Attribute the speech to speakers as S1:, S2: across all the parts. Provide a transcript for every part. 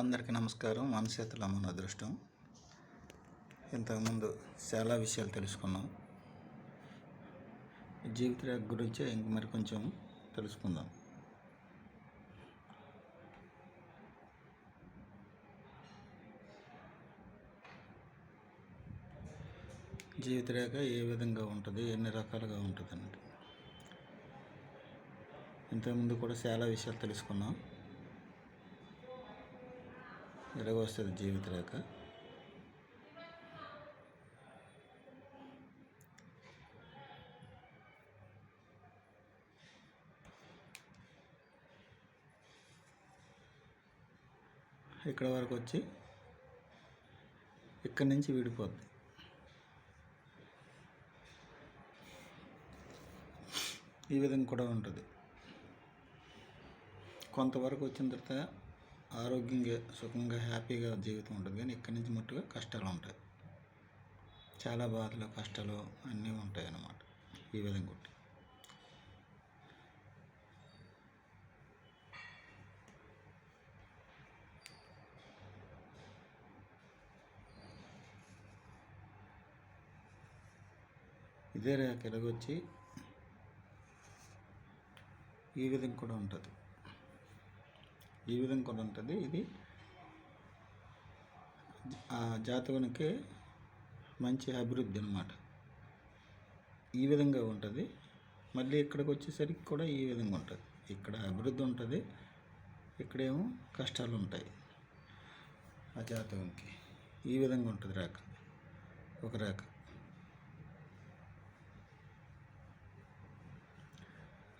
S1: అందరికీ నమస్కారం. మన చేతుల మన అదృష్టం. ఇంతకుముందు చాలా విషయాలు తెలుసుకున్నాం. జీవిత రేఖ గురించి ఇంక మరి కొంచెం తెలుసుకుందాం. జీవిత రేఖ ఏ విధంగా ఉంటుంది? ఎన్ని రకాలుగా ఉంటుంది అన్నది ఇంతకుముందు కూడా చాలా విషయాలు తెలుసుకున్నాం. ఎలాగొస్తుంది జీవిత రేఖ. ఇక్కడ వరకు వచ్చి ఇక్కడి నుంచి విడిపోద్ది. ఈ విధంగా కూడా ఉంటుంది. కొంతవరకు వచ్చిన తర్వాత ఆరోగ్యంగా సుఖంగా హ్యాపీగా జీవితం ఉంటుంది. కానీ ఇక్కడి నుంచి మట్టుగా కష్టాలు ఉంటాయి. చాలా బాధలు కష్టాలు అన్నీ ఉంటాయి అన్నమాట ఈ విధంగా ఉంటాయి ఇదే రేఖ ఎలాగొచ్చి ఈ విధంగా కూడా ఉంటుంది. ఈ విధంగా కూడా ఉంటుంది. ఇది ఆ జాతకునికి మంచి అభివృద్ధి అన్నమాట. ఈ విధంగా ఉంటుంది. మళ్ళీ ఇక్కడికి వచ్చేసరికి కూడా ఈ విధంగా ఉంటుంది. ఇక్కడ అభివృద్ధి ఉంటుంది. ఇక్కడేమో కష్టాలు ఉంటాయి ఆ జాతకునికి ఈ విధంగా ఉంటుంది రేఖ ఒక రేఖ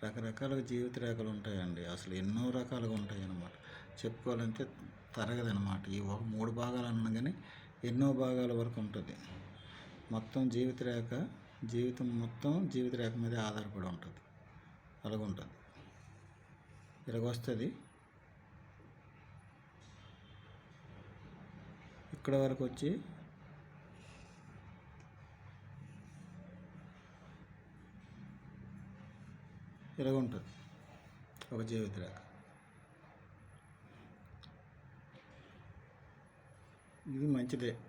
S1: రకరకాల జీవిత రేఖలు ఉంటాయండి. అసలు ఎన్నో రకాలుగా ఉంటాయి అన్నమాట చెప్పుకోవాలంటే తరగదనమాట ఈ ఒక మూడు భాగాలు అన్నా కానీ ఎన్నో భాగాల వరకు ఉంటుంది. మొత్తం జీవిత రేఖ జీవితం మొత్తం జీవిత రేఖ మీద ఆధారపడి ఉంటుంది. అలాగ ఉంటుంది ఇలాగ వస్తుంది. ఇక్కడ వరకు వచ్చి ఇలాగ ఉంటుంది ఒక జీవిత రేఖ. ఇది మంచిదే.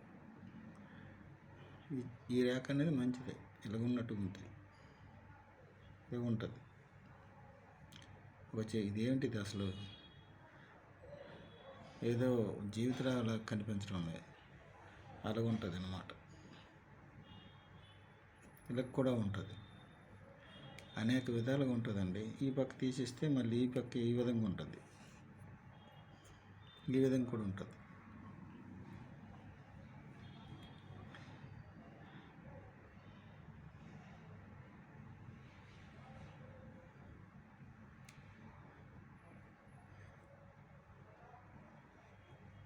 S1: ఈ- ఈ రేఖ అనేది మంచిదే. ఇలాగ ఉన్నట్టు ఉంటుంది. ఇలా ఉంటుంది ఒక చే- ఇదేంటిది అసలు? ఏదో జీవితాల కనిపించడం లేదు అలాగ ఉంటుంది అన్నమాట ఇలా కూడా ఉంటుంది. అనేక విధాలుగా ఉంటుందండి. ఈ పక్క తీసిస్తే మళ్ళీ ఈ పక్క ఈ విధంగా ఉంటుంది. ఈ విధంగా కూడా ఉంటుంది.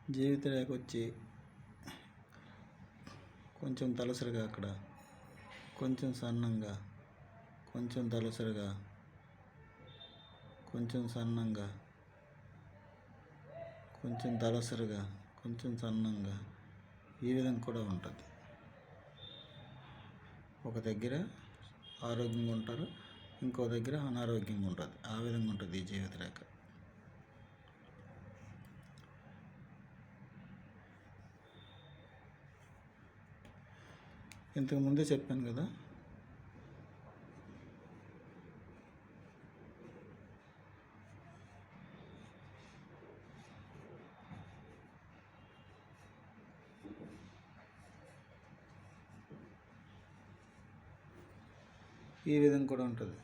S1: జీవిత రేఖ వచ్చి కొంచెం తలసరిగా అక్కడ కొంచెం సన్నంగా కొంచెం దలసరిగా కొంచెం సన్నంగా కొంచెం దలసరిగా కొంచెం సన్నంగా ఈ విధంగా కూడా ఉంటుంది. ఒక దగ్గర ఆరోగ్యంగా ఉంటారు ఇంకో దగ్గర అనారోగ్యంగా ఉంటుంది. ఆ విధంగా ఉంటుంది ఈ జీవిత రేఖ ఇంతకు ముందే చెప్పాను కదా ఈ విధంగా కూడా ఉంటుంది.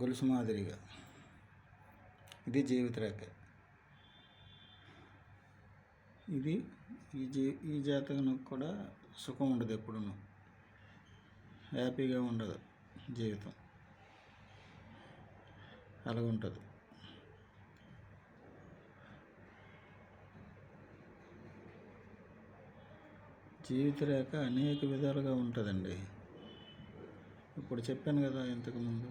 S1: గొలుసు మాదిరిగా. ఇది జీవిత రేఖ. ఇది ఈ జీ ఈ జాతకానికి కూడా సుఖం ఉండదు ఎప్పుడూ హ్యాపీగా ఉండదు జీవితం. అలాగ ఉంటుంది జీవిత రేఖ అనేక విధాలుగా ఉంటుందండి. ఇప్పుడు చెప్పాను కదా ఇంతకుముందు.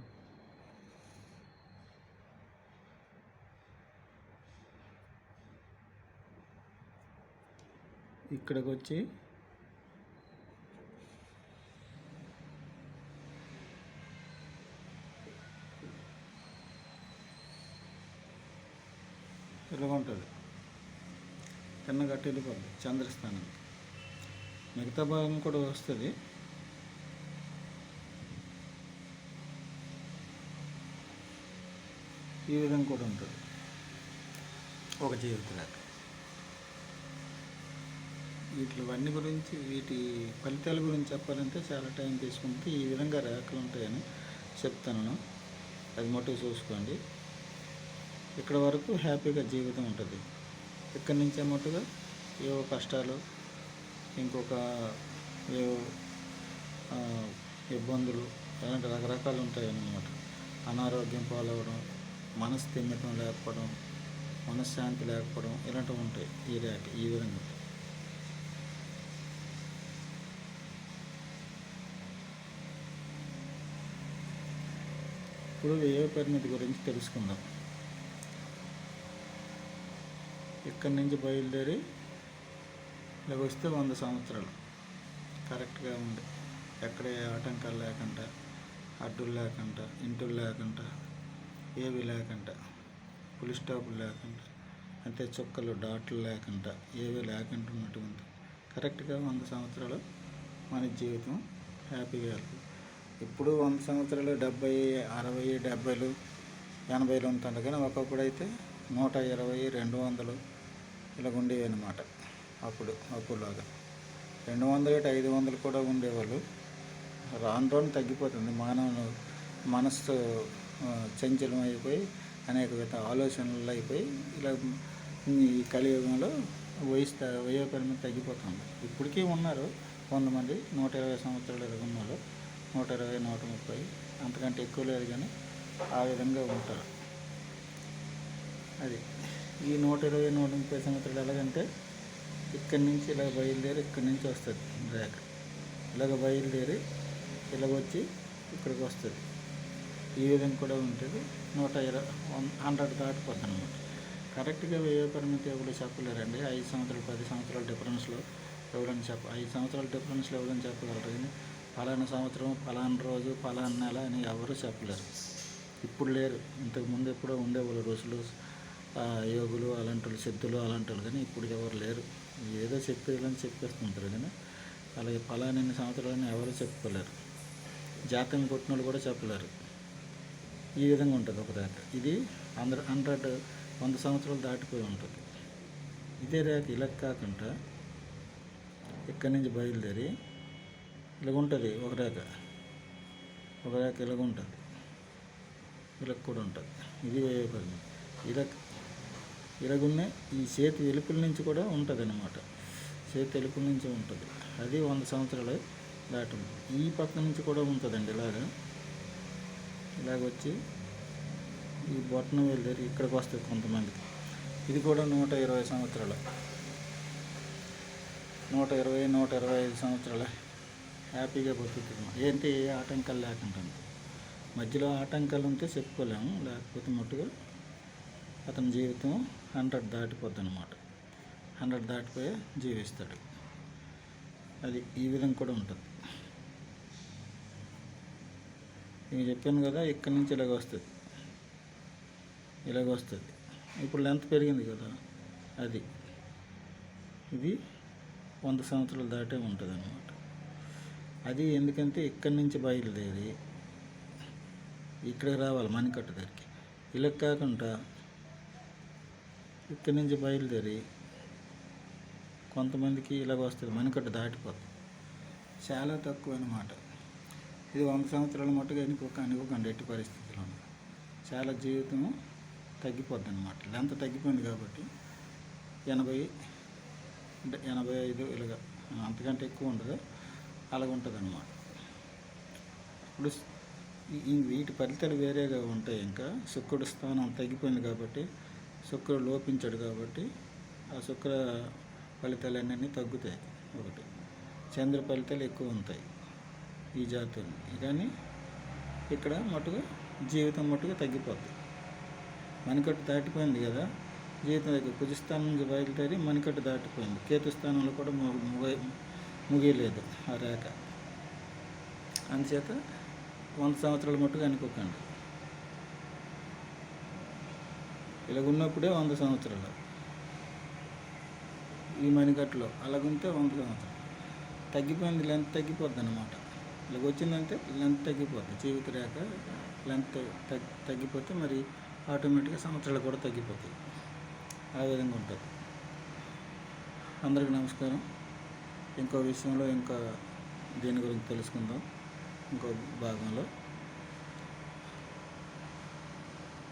S1: ఇక్కడికి వచ్చి ఇలాగ ఉంటుంది వెళ్ళిపోద్ది చంద్రస్థానం. మిగతా భాగం కూడా వస్తుంది. ఈ విధంగా కూడా ఉంటుంది. ఒక జీవిత వీటివన్నీ గురించి వీటి ఫలితాల గురించి చెప్పాలంటే చాలా టైం తీసుకుంటే ఈ విధంగా రేఖలు ఉంటాయని చెప్తాను. అది మట్టుకు చూసుకోండి. ఇక్కడ వరకు హ్యాపీగా జీవితం ఉంటుంది. ఇక్కడి నుంచే మట్టుగా ఏవో కష్టాలు ఇంకొక ఏవో ఇబ్బందులు ఇలాంటి రకరకాలు ఉంటాయి అన్నమాట అనారోగ్యం పాలవడం మనస్థిమితం లేకపోవడం మనశ్శాంతి లేకపోవడం ఇలాంటివి ఉంటాయి ఈ రేఖ ఈ విధంగా. ఇప్పుడు వ్యయ పరిమితి గురించి తెలుసుకుందాం. ఇక్కడి నుంచి బయలుదేరి ఇలా వస్తే వంద సంవత్సరాలు. కరెక్ట్గా ఉంది. ఎక్కడ ఏ ఆటంకాలు లేకుండా అడ్డులు లేకుండా ఇంటులు లేకుండా ఏవి లేకుండా పులి స్టాపులు లేకుండా అంతే చుక్కలు డాట్లు లేకుండా ఏవి లేకుండా ఉన్నటువంటి కరెక్ట్గా వంద సంవత్సరాలు మన జీవితం హ్యాపీగా వెళ్తుంది. ఇప్పుడు వంద సంవత్సరాలు డెబ్బై అరవై డెబ్బైలు ఎనభైలు ఉంటుంది కానీ ఒకప్పుడు అయితే నూట ఇరవై రెండు వందలు ఇలా ఉండేవి అనమాట అప్పుడు అప్పుడులాగా. రెండు వందలు ఇటు ఐదు వందలు కూడా ఉండేవాళ్ళు. రాను రాను తగ్గిపోతుంది. మానవులు మనస్సు చంచలం అయిపోయి అనేక విధ ఆలోచనలు అయిపోయి ఇలా ఈ కలియుగంలో వయసు వయోపరిమితి వయో పరిమితి తగ్గిపోతుంది. ఇప్పటికీ ఉన్నారు కొంతమంది నూట ఇరవై సంవత్సరాలు ఎదుగున్నారు ఉన్నారు నూట ఇరవై నూట ముప్పై అంతకంటే ఎక్కువ లేదు కానీ ఆ విధంగా ఉంటారు. అది. ఈ నూట ఇరవై నూట ముప్పై సంవత్సరాలు ఎలాగంటే ఇక్కడి నుంచి ఇలా బయలుదేరి ఇక్కడి నుంచి వస్తుంది రేఖ ఇలాగ బయలుదేరి ఇలాగ వచ్చి ఇక్కడికి వస్తుంది. ఈ విధంగా కూడా ఉంటుంది. నూట ఇరవై వన్ హండ్రెడ్ దాటిపోద్ది అనమాట కరెక్ట్గా వ్యయ పరిమితి ఎవరు చెప్పలేరండి. ఐదు సంవత్సరాలు పది సంవత్సరాల డిఫరెన్స్లో ఎవరైనా చెప్ప ఐదు సంవత్సరాల డిఫరెన్స్లో ఎవరైనా చెప్పగలరు కానీ ఫలానా సంవత్సరం ఫలానా రోజు ఫలానా నెల అని ఎవరు చెప్పలేరు. ఇప్పుడు లేరు. ఇంతకు ముందు ఎప్పుడో ఉండేవాళ్ళు ఋషులు ఆ, యోగులు అలాంటి వాళ్ళు సిద్ధులు అలాంటి వాళ్ళు కానీ ఇప్పుడు ఎవరు లేరు. ఏదో చెప్పేయాలని చెప్పేస్తుంటారు కానీ అలాగే ఫలానా సంవత్సరాలని ఎవరు చెప్పుకోలేరు. జాతకం కొట్టిన వాళ్ళు కూడా చెప్పలేరు. ఈ విధంగా ఉంటుంది ఒక రేఖ ఇది హండ్రెడ్ హండ్రెడ్ వంద సంవత్సరాలు దాటిపోయి ఉంటుంది. ఇదే రేఖ ఇలా కాకుండా ఇక్కడి నుంచి బయలుదేరి ఇలాగ ఉంటుంది ఒక రేఖ ఒక రేఖ ఇలాగ ఉంటుంది. ఇలా కూడా ఉంటుంది. ఇది వేయబడింది ఇలా ఇలాగున్న ఈ చేతి వెలుపుల నుంచి కూడా ఉంటుంది అనమాట చేతి వెలుపుల నుంచి ఉంటుంది. అది వంద సంవత్సరాలు దాటి ఈ పక్క నుంచి కూడా ఉంటుందండి ఇలాగ. ఇలాగ వచ్చి ఈ బొట్టన వెళ్ళారు ఇక్కడికి వస్తుంది కొంతమందికి ఇది కూడా నూట ఇరవై సంవత్సరాలు. నూట ఇరవై నూట ఇరవై ఐదు సంవత్సరాలు హ్యాపీగా బతుకుతున్నాం ఏంటి ఏ ఆటంకాలు లేకుండా మధ్యలో ఆటంకాలు ఉంటే చెప్పుకోలేము లేకపోతే మట్టుగా అతని జీవితం హండ్రెడ్ దాటిపోద్ది అనమాట హండ్రెడ్ దాటిపోయి జీవిస్తాడు. అది ఈ విధంగా కూడా ఉంటుంది. నేను చెప్పాను కదా ఇక్కడి నుంచి ఇలాగ వస్తుంది. ఇలాగ వస్తుంది. ఇప్పుడు లెంత్ పెరిగింది కదా అది. ఇది వంద సంవత్సరాలు దాటే ఉంటుంది అన్నమాట అది ఎందుకంటే ఇక్కడి నుంచి బయలుదేరి ఇక్కడికి రావాలి మణికట్టు దగ్గరికి. ఇలా కాకుండా ఇక్కడి నుంచి బయలుదేరి కొంతమందికి ఇలాగ వస్తుంది మణికట్టు దాటిపోతుంది చాలా తక్కువ అనమాట ఇది వంద సంవత్సరాల మట్టుగా ఇంకొక అనుకోకండి ఎట్టి ఉన్నాయి. చాలా జీవితం తగ్గిపోద్ది అనమాట లెంత్ తగ్గిపోయింది కాబట్టి ఎనభై అంటే ఎనభై ఐదు ఇలాగ అంతకంటే ఎక్కువ ఉండదు. అలాగ ఉంటుంది అనమాట ఇప్పుడు వీటి ఫలితాలు వేరేగా ఉంటాయి ఇంకా. శుక్రుడు స్థానం తగ్గిపోయింది కాబట్టి శుక్రుడు లోపించాడు కాబట్టి ఆ శుక్ర ఫలితాలన్నీ తగ్గుతాయి ఒకటి. చంద్ర ఫలితాలు ఎక్కువ ఉంటాయి. ఈ జాతి కానీ ఇక్కడ మట్టుగా జీవితం మట్టుగా తగ్గిపోద్ది. మణికట్టు దాటిపోయింది కదా. జీవితం దగ్గర కుజస్థానం నుంచి బయలుదేరి మణికట్టు దాటిపోయింది. కేతుస్థానంలో కూడా ముగ ముగియలేదు ఆ రేఖ. అందుచేత వంద సంవత్సరాల మట్టుగా అనుకోకండి. ఇలా ఉన్నప్పుడే వంద సంవత్సరాలు. ఈ మణికట్టులో అలాగుంటే వంద సంవత్సరం తగ్గిపోయింది లెంత్ తగ్గిపోద్ది అనమాట ఇలాగ వచ్చిందంటే లెంత్ తగ్గిపోద్ది. జీవిత రేఖ లెంత్ తగ్గి తగ్గిపోతే మరి ఆటోమేటిక్గా సంవత్సరాలు కూడా తగ్గిపోతాయి. ఆ విధంగా ఉంటుంది. అందరికీ నమస్కారం. ఇంకో విషయంలో ఇంకా దీని గురించి తెలుసుకుందాం. ఇంకో భాగంలో.